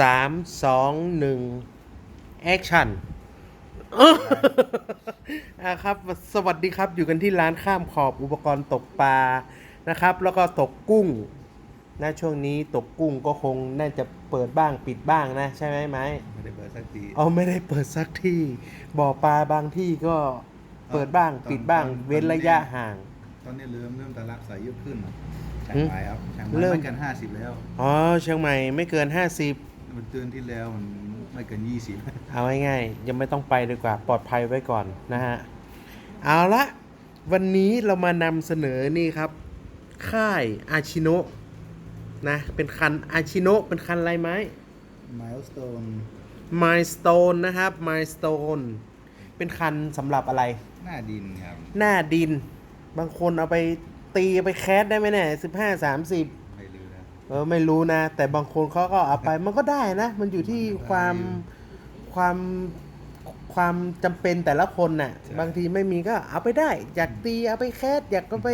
สามสองหนึ่งแอคชั่นอะครับ สวัสดีครับอยู่กันที่ร้านข้ามขอบอุปกรณ์ตกปลานะครับ แล้วก็ตกกุ้งนะช่วงนี้ตกกุ้งก็คงน่าจะเปิดบ้างปิดบ้างนะ ใช่ไหมไหมไม่ได้เปิดสักทีเอาไม่ได้เปิดสักที่บ่อปลาบางที่ก็เปิดบ้างตอนปิดบ้างตอนเว้นระยะห่าง ตอนนี้เริ่มเริ่มตลาดสายเยอะขึ้นช่างหืมไม้ครับช่างไม้เริ่มไม่เกินห้าสิบแล้วอ๋อเชียงใหม่ไม่เกิน50 มันเตือนที่แล้วมันไม่เกินยี่สิบเอาง่ายๆยังไม่ต้องไปดีกว่าปลอดภัยไว้ก่อนนะฮะ เอาละวันนี้เรามานำเสนอนี่ครับ ค่ายอาชิโนะนะ เป็นคันอาชิโนะเป็นคันอะไรไหมมายสโตน Milestone นะครับ Milestone เป็นคันสำหรับอะไร หน้าดินครับ หน้าดิน บางคนเอาไปตีเอาไปแคสได้ไหมเนี่ยสิบห้าสามสิบไม่รู้นะ เออไม่รู้นะ แต่บางคนเขาก็เอาไปมันก็ได้นะ มันอยู่ที่ความความความจำเป็นแต่ละคนน่ะ บางทีไม่มีก็เอาไปได้ อยากตีเอาไปแคสอยากก็ไป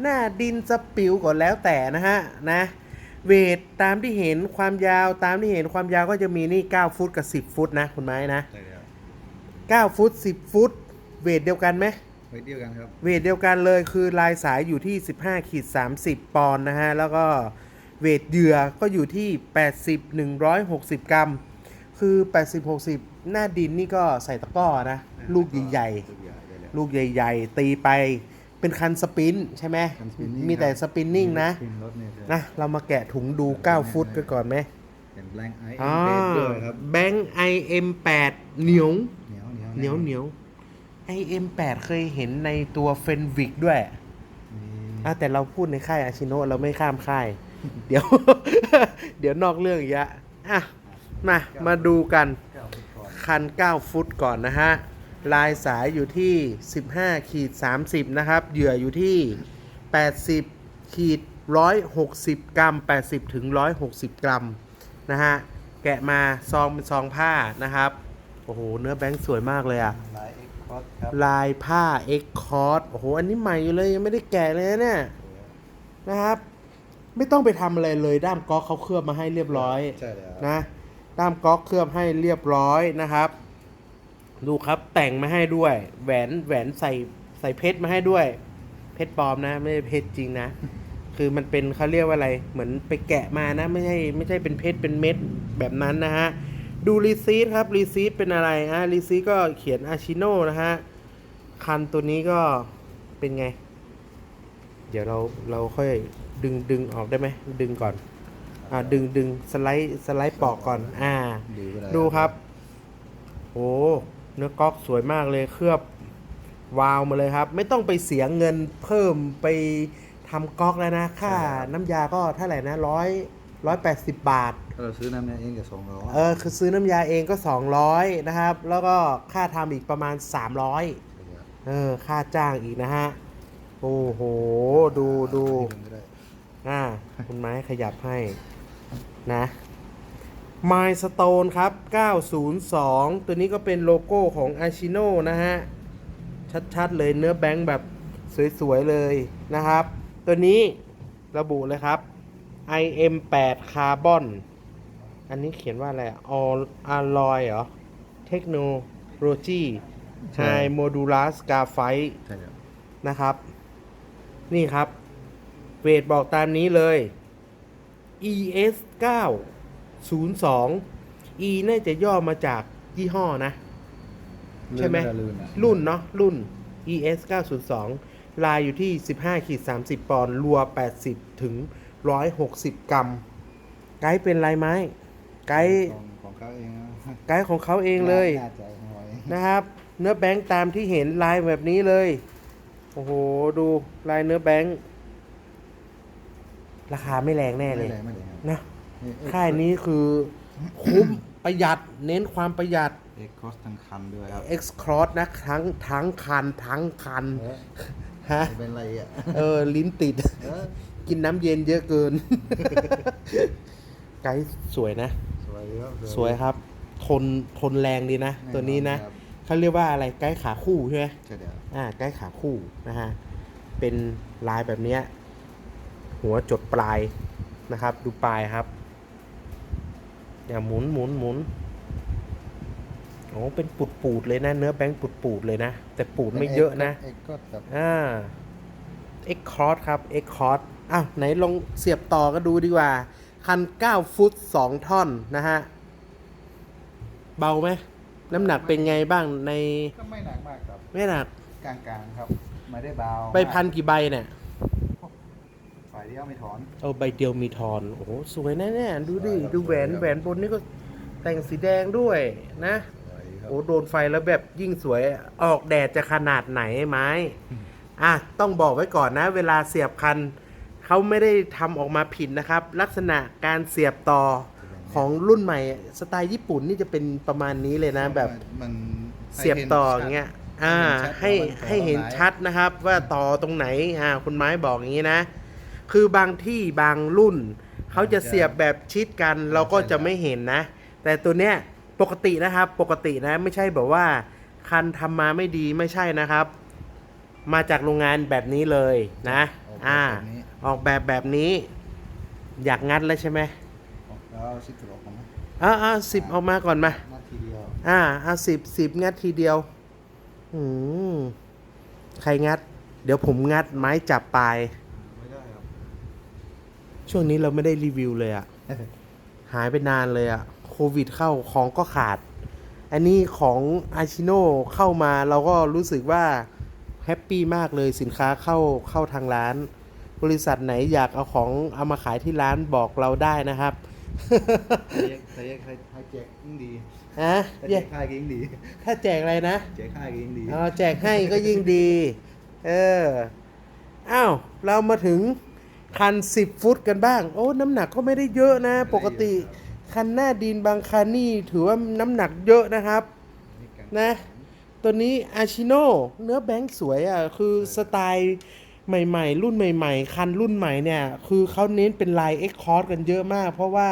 หน้าดินสปิวก็แล้วแต่นะฮะนะเวทตามที่เห็นความยาวตามที่เห็นความยาวก็จะมีนี่ 9 ฟุตกับ 10 ฟุตนะคุณไม้นะใช่แล้ว9ฟุต 10 ฟุต เวทเดียวกันไหมไว้เดียวกันครับเวทเดียวกันเลยคือลายสายอยู่ที่ 15ขีด30 ปอนด์นะฮะ แล้วก็ เวทเหยื่อก็อยู่ที่ 80 160 กรัม คือ 80 60 หน้าดินนี่ก็ใส่ตะกร้อนะ ลูกใหญ่ลูกใหญ่ได้แล้วๆลูกใหญ่ ๆ ตีไปเป็นคันสปินใช่ไหม คัน spinning มีแต่ครับสปินนิ่งนะ สปินรถเนี่ยนะ เรามาแกะถุงดู 9 ฟุตกันก่อนไหมเป็นแบงค์ไออ๋อเอ็มด้วยครับ แบงค์ IM8 เหนียว เหนียวเหนียวเหนียวเหนียว IM8 เคยเห็นในตัวเฟนวิกด้วยนี่อะแต่เราพูดในค่ายอาชิโนะเราไม่ข้ามค่าย เดี๋ยว เดี๋ยวนอกเรื่องอีกอะอะมามาดูกันเก้าฟุตก่อนคัน 9 ฟุตก่อนนะฮะ ลายสายอยู่ที่ 15ขีด30 นะครับ เหยื่ออยู่ที่ 80ขีด160 กรัม 80ถึง160 กรัม นะฮะ แกะมาซองเป็นซองผ้านะครับ โอ้โห เนื้อแบงค์สวยมากเลยอะลายเอ็กคอสครับลายผ้า X c o r d โอ้โห อันนี้ใหม่อยู่เลย ยังไม่ได้แกะเลยนะเนี่ยนะครับ ไม่ต้องไปทำอะไรเลยด้ามก๊อกเขาเคลือบมาให้เรียบร้อยใช่แล้วนะ ด้ามก๊อกเคลือบให้เรียบร้อยนะครับ ดูครับแต่งมาให้ด้วย แหวนแหวนใส่ใส่เพชรมาให้ด้วย เพชรปลอมนะ ไม่ใช่เพชรจริงนะ คือมันเป็นเขาเรียกว่าอะไร เหมือนไปแกะมานะ ไม่ใช่ไม่ใช่เป็นเพชรเป็นเม็ดแบบนั้นนะฮะดูรีซีทครับรีซีทเป็นอะไรฮะรีซีทก็เขียนอาชิโนนะฮะคันตัวนี้ก็เป็นไง เดี๋ยวเราเราค่อย ดึงดึงออกได้ไหมดึงก่อนอ่าดึงดึงสไลด์สไลด์ปอกก่อน อ่าดูก็ไดูครับโอ้เนื้อก๊อกสวยมากเลยเคลือบวาวมาเลยครับ ไม่ต้องไปเสียเงินเพิ่มไปทำก๊อกแล้วนะค่าน้ำยาก็เท่าไหร่นะร้อยร้อยแปดสิบบาทถ้าเราซื้อน้ำเนี่ยเองกับสองร้อยเออคือซื้อน้ำยาเองก็200นะครับ แล้วก็ค่าทำอีกประมาณ300เออค่าจ้างอีกนะฮะ โอ้โห ดูดู อ่า คุณไม้ขยับให้นะ Milestone ครับ 902 ตัวนี้ก็เป็นโลโก้ของอาชิโนนะฮะ ชัด ๆ เลยเนื้อแบงค์แบบสวย ๆ เลยนะครับ ตัวนี้ระบุเลยครับ IM8 คาร์บอนอันนี้เขียนว่าอะไรอออลอยเหรอ เทคโนโลยีไฮโมดูลัสกาไฟใช่แล้วนะครับ นี่ครับ เวทบอกตามนี้เลย ES 9 02 E น่าจะย่อมาจากยี่ห้อนะ ใช่ไหมลื่นอะรุ่นเนาะรุ่น ES 902 ลายอยู่ที่ 15ขีด30 ปอนด์รัว 80 ถึง 160 กรัม ไกด์เป็นลายไม้ ไกด์ของของเขาเองนะไกด์ของเขาเองเลยน่าจะหน่อยนะครับ เนื้อแบงค์ตามที่เห็นลายแบบนี้เลย โอ้โห ดูลายเนื้อแบงค์ ราคาไม่แรงแน่เลยไม่ได้ไม่ได้ครับนะนี่เอ็กค่ายนี้คือคุ้มประหยัดเน้นความประหยัด เอ็กคอสทั้งคันด้วยครับ X Cross นะทั้งทั้งคันทั้งคันเออฮะเป็นไรอะเออลิ้นติด เออกินน้ำเย็นเยอะเกิน ไกด์สวยนะ สวยครับสวยครับ ทนทนแรงดีนะ ตัวนี้นะเขาเรียกว่าอะไรไกด์ขาคู่ใช่ไหม ใช่เดี๋ยวอ่าใกล้ขาคู่นะฮะ เป็นลายแบบเนี้ย หัวจดปลายนะครับ ดูปลายครับอย่าหมุนหมุนหมุนโอ้เป็นปูดปูดๆเลยนะ เนื้อแบงค์ปูดปูดๆเลยนะ แต่ปูดไม่เยอะนะเอ็กก็แบบอ่า X Cross ครับ X Cross อ้าวไหนลองเสียบต่อก็ดูดีกว่า คัน 9 ฟุต 2 ท่อนนะฮะ เบาไหม น้ำหนักเป็นไงบ้างใน ก็ไม่หนักมากครับ ไม่หนัก กลางๆครับ ไม่ได้เบาไปพันกี่ใบเนี่ย ฝ่ายเดียวไม่ถอนเอาใบเดียวมีทอน โอ้โหสวยนะเนี่ยดูดิสวยครับดูแหวนสวยครับแหวนบนนี่ก็แต่งสีแดงด้วยนะ สวยครับโอ้โดนไฟแล้วแบบยิ่งสวยออกแดดจะขนาดไหนไม้อะต้องบอกไว้ก่อนนะ เวลาเสียบคันเขาไม่ได้ทำออกมาผิดนะครับ ลักษณะการเสียบต่อของรุ่นใหม่ สไตล์ญี่ปุ่นนี่จะเป็นประมาณนี้เลยนะแบบ มันเสียบต่ออย่างเงี้ย อ่า ให้ให้เห็นชัดนะครับ ว่าต่อตรงไหน อ่า คุณไม้บอกอย่างนี้นะคื อบางที่บางรุ่น เขาจะเสียบแบบชิดกันเราก็จะไม่เห็นนะ แต่ตัวเนี้ยปกตินะครับ ปกตินะไม่ใช่แบบว่า คันทำมาไม่ดีไม่ใช่นะครับ มาจากโรงงานแบบนี้เลยนะ อ่า ออกแบบแบบนี้ อยากงัดแล้วใช่ไหมแล้วสิบกว่าของมันอ่าอ่าสิบออกมาก่อนมานาทีเดียวอ่าเอาสิบสิบงัดทีเดียวอืมใครงัด เดี๋ยวผมงัดไม้จับปลายไม่ได้ครับ ช่วงนี้เราไม่ได้รีวิวเลยอะหายไปนานเลยอะโควิดเข้าของก็ขาด อันนี้ของอาชิโนเข้ามาเราก็รู้สึกว่าแฮปปี้มากเลยสินค้าเข้าเข้าทางร้าน บริษัทไหนอยากเอาของเอามาขายที่ร้านบอกเราได้นะครับใช้ใช้ใช้แจกยิ่งดีฮะถ้าแจเย้กค่ายก็ยิ่งดี ถ้าแจกอะไรนะ แจกค่ายก็ยิ่งดีเอาแจกให้ก็ยิ่งดี เอออ้าวเรามาถึง คัน 10 ฟุตกันบ้าง โอ้ น้ำหนักก็ไม่ได้เยอะนะ ปกติคันหน้าดินบางคันนี่ถือว่าน้ำหนักเยอะนะครับ นะ ตัวนี้อาชิโนเนื้อแบงค์สวยอะ คือสไตล์ใหม่ ๆ รุ่นใหม่ ๆ คันรุ่นใหม่เนี่ย คือเขาเน้นเป็นลาย X c o r s กันเยอะมาก เพราะว่า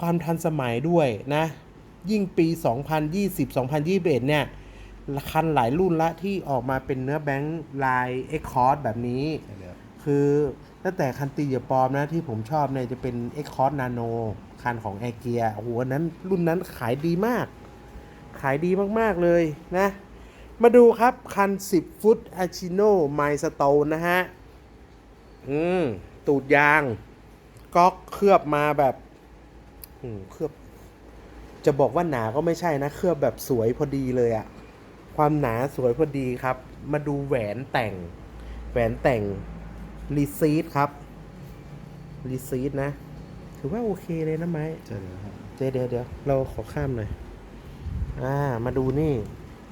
ความทันสมัยด้วยนะ ยิ่งปี 2020-2021 เนี่ย คันหลายรุ่นละที่ออกมาเป็นเนื้อแบงค์ลาย X c o r s แบบนี้ คือ ตั้งแต่คันตีอย่าปลอมนะที่ผมชอบเนี่ยจะเป็น X c o r s Nano คันของแอร์เกียโอ้โหอันนั้นรุ่นนั้นขายดีมาก ขายดีมาก ๆ เลยนะ มาดูครับ คัน 10 ฟุตอาชิโนไมสโตนนะฮะ อืม ตูดยาง ก๊อกเคลือบมาแบบอืมเคลือบ จะบอกว่าหนาก็ไม่ใช่นะ เคลือบแบบสวยพอดีเลยอะความหนาสวยพอดีครับ มาดูแหวนแต่ง แหวนแต่ง รีซีดครับรีซีดนะ ถือว่าโอเคเลยนะไม้ใช่แล้วครับเดี๋ยวเดี๋ยวเดี๋ยวเราขอข้ามหน่อยอ่ามาดูนี่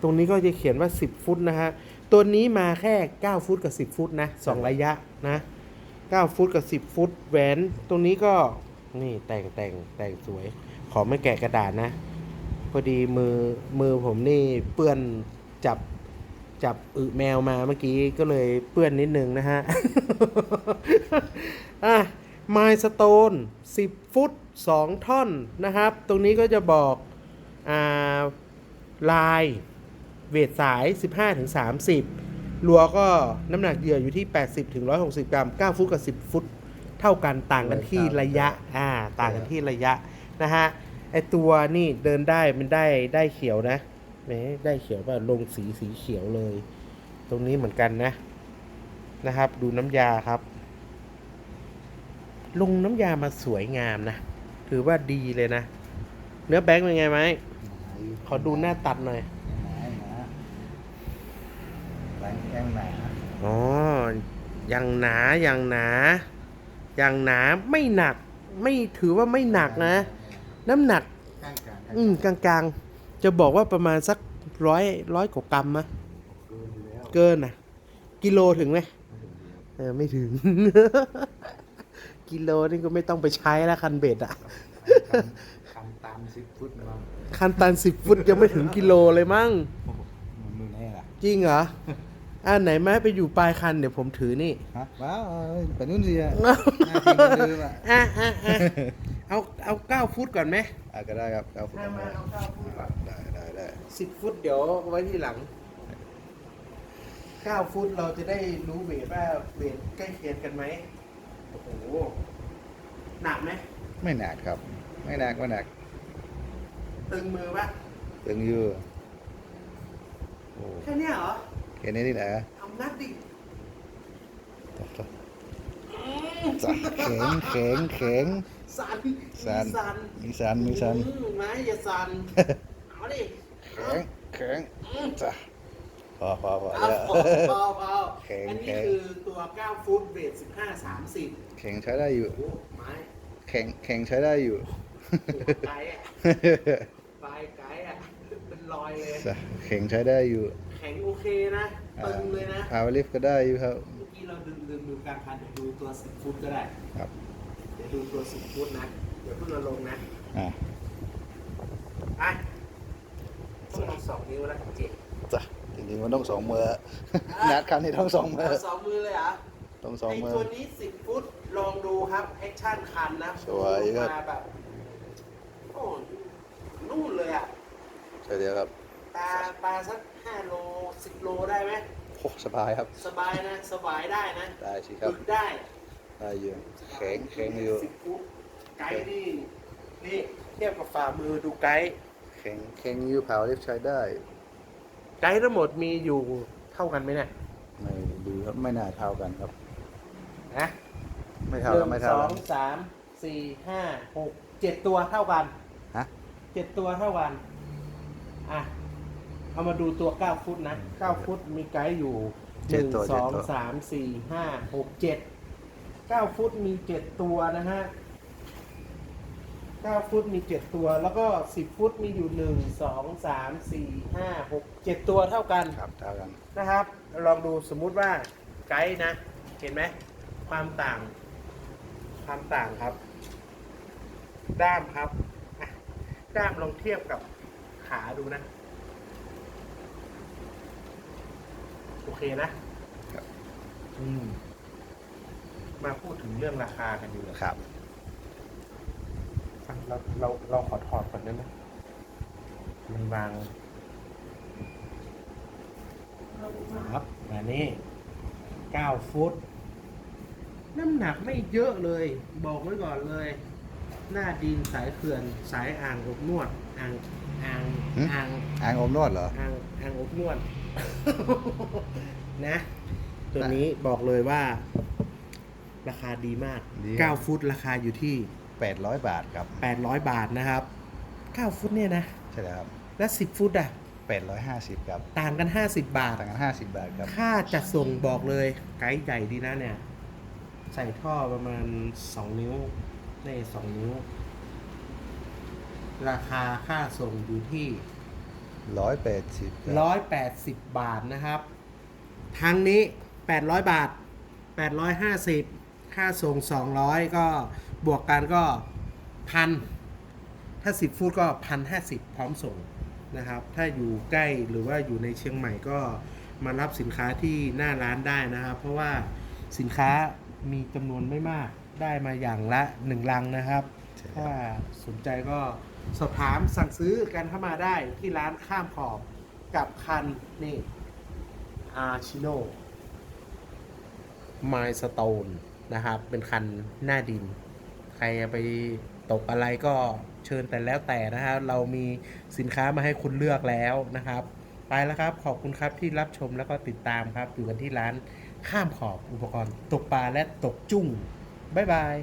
ตรงนี้ก็จะเขียนว่า 10 ฟุตนะฮะ ตัวนี้มาแค่ 9 ฟุตกับ 10 ฟุตนะสองระยะนะ 9 ฟุตกับ 10 ฟุตแหวน ตรงนี้ก็นี่แต่งแต่งแต่งสวย ขอไม่แกะกระดาษนะ พอดีมือมือผมนี่เปื้อนจับ จับอึแมวมาเมื่อกี้ก็เลยเปื้อนนิดนึงนะฮะ อะไมสโตน10 ฟุต 2 ท่อนนะครับ ตรงนี้ก็จะบอกอ่าลายเวทสาย 15ถึง30 รัวก็น้ำหนักเหยื่ออยู่ที่ 80ถึง160 กรัม 9 ฟุตกับ 10 ฟุต เท่ากันต่างกันที่ระยะ อ่า ต่างกันที่ระยะนะฮะ ไอตัวนี่เดินได้มันได้ได้เขียวนะ แหมได้เขียวป่ะลงสีสีเขียวเลย ตรงนี้เหมือนกันนะนะครับ ดูน้ำยาครับ ลงน้ำยามาสวยงามนะ ถือว่าดีเลยนะ เนื้อแบงค์เป็นไงไหมขอดูหน้าตัดหน่อยหนาหนาแรงแรงหนาอ๋อยังหนายังหนายังหนาไม่หนัก ไม่ถือว่าไม่หนักนะ น้ำหนักข้างกลางอืมกลางๆ จะบอกว่าประมาณสักร้อยร้อยกว่ากรัมมะเกินอยู่แล้วเกินนะกิโลถึงไหมไม่ถึงเดียวเออไม่ถึง กิโลนี่ก็ไม่ต้องไปใช้แล้วคันเบ็ดอะคันตามสิบฟุตมาคันตันสิบฟุตยังไม่ถึงกิโลเลยมั้งโอ้โหมันมือแน่ล่ะจริงเหรออ่าไหนแม่ไปอยู่ปลายคันเดี๋ยวผมถือนี่ฮะว้าวไปนู่นสิอะหน้าที่มันลืมอะอะอะอะเอาเอาเก้าฟุตก่อนไหมอะก็ได้ครับเอาฟุตเอามาเอาเก้าฟุตก่อนได้ได้ได้ สิบฟุตเดี๋ยวไว้ที่หลังเก้าฟุตเราจะได้รู้เวทว่าเวทใกล้เคียงกันไหมโอ้โหหนักไหมไม่หนักครับอไม่หนักไม่หนัก ตึงมือปะตึงอยู่โอ้แค่เนี้ยเหรอแค่นี้นี่แหละทำนัดดิจ้ะแข็งแข็งแข็งสันสั่นสันมีสันมีสันอืมไม้อย่าสันเอาดิ แข็งแข็งจ้ะพอพอพอเอาแล้วพอพอพอแข็งอันแข็นี้งคือตัว 9 ฟุตเบส15 30แข็งใช้ได้อยู่ โอ้ไม้แข็งแข็งใช้ได้อยู่ ไกด์อะปลายไกด์อะเป็นรอยเลย จ้ะแข็งใช้ได้อยู่แข็งโอเคนะตึงเลยนะพาวลิฟก็ได้อยู่ครับ เมื่อกี้เราดึงดึงดูการพันเดี๋ยวดูตัว 10 ฟุตก็ได้ ครับ เดี๋ยวดูตัว 10 ฟุตนะ เดี๋ยวเพิ่งเอาลงนะอ่าอะ ต้องลองสองนิ้วแล้วเจ็บจ้ะจริงๆมันต้องสองมือนัดคันนี้ต้องสองมือเอาสองมือเลยเหรอะต้องสองไอมือตัวนี้10ฟุตลองดูครับแอคชั่นคันนะสวยครับมาแบบโอ้นู่นเลยอะใช่เดียวครับปลาปลาสัก5โล10โลได้ไหมโอ้สบายครับ สบายนะสบายได้นะได้สิครับฝึกได้ได้อยู่แข็งแข็งอยู่สิบฟุตไกด์นี่นี่เทียบกับฝ่ามือดูไกด์แข็งแข็งอยู่พาวลิฟใช้ได้ไกด์ทั้งหมดมีอยู่เท่ากันไหมเนี่ยไม่ดูครับไม่น่าเท่ากันครับนะไม่เท่าหกันนึ่ไม่งเท่าสอกังนสามสี่ห้าหกเจ็ดตัวเท่ากันฮะ เจ็ดตัวเท่ากัน อะ เอามาดูตัว9ฟุตนะ9ฟุตมีไกด์อยู่หเจ็ดนึ่งตัวสเจ็ดองตัว สามสี่ห้าหกเจ็ดเก้าฟุตมีเจ็ดตัวนะฮะ เก้าฟุตมีเจ็ดตัว แล้วก็สิบฟุตมีอยู่หนึ่งสองสามสี่ห้าหกเจ็ดตัวเท่ากันครับเท่ากันนะครับ ลองดูสมมุติว่าไกด์นะ เห็นไหมความต่าง ความต่างครับ ด้ามครับอะด้ามลองเทียบกับขาดูนะ โอเคนะครับอืมมาพูดถึงเรื่องราคากันดีกว่าครับอะ เราเราเราขอถอดก่อนได้ไหมมันบางครับอันนี้เก้าฟุต น้ำหนักไม่เยอะเลย บอกไว้ก่อนเลย หน้าดินสายเขื่อนสายอ่างอบนวด อ่างอ่างหึ อ่างอ่างอมนวดเหรอ อ่างอ่างอบนวด นะ ตัวนี้บอกเลยว่า ราคาดีมาก ดี 9 ฟุตราคาอยู่ที่ 800 บาทครับ 800 บาทนะครับ 9 ฟุตเนี่ยนะ ใช่แล้วครับ แล้ว10 ฟุตอะ 850 ครับ ต่างกัน 50 บาท ต่างกัน 50 บาทครับ ค่าจัดส่งบอกเลยไกด์ใหญ่ดีนะเนี่ย ใส่ท่อประมาณ 2 นิ้วใน2นิ้ว ราคาค่าส่งอยู่ที่ 180ครับร้อยแปดสิบบาทนะครับทางนี้แปดร้อยบาทแปดร้อยห้าสิบค่าส่งสองร้อยก็ บวกกันก็พันถ้าสิบฟุตก็พันห้าสิบพร้อมส่งนะครับ ถ้าอยู่ใกล้หรือว่าอยู่ในเชียงใหม่ก็มารับสินค้าที่หน้าร้านได้นะครับ เพราะว่าสินค้ามีจำนวนไม่มากได้มาอย่างละหนึ่งลังนะครับใช่ครับถ้าสนใจก็สอบถามสั่งซื้อกันเข้ามาได้ที่ร้านข้ามขอบกับคันนี่อาชิโนไมสโตนนะครับ เป็นคันหน้าดิน ใครจะไปตกอะไรก็เชิญแต่แล้วแต่นะครับเรามีสินค้ามาให้คุณเลือกแล้วนะครับ ไปแล้วครับ ขอบคุณครับที่รับชมแล้วก็ติดตามครับ อยู่กันที่ร้านข้ามขอบอุปกรณ์ตกปลาและตกจุ้งบ๊ายบาย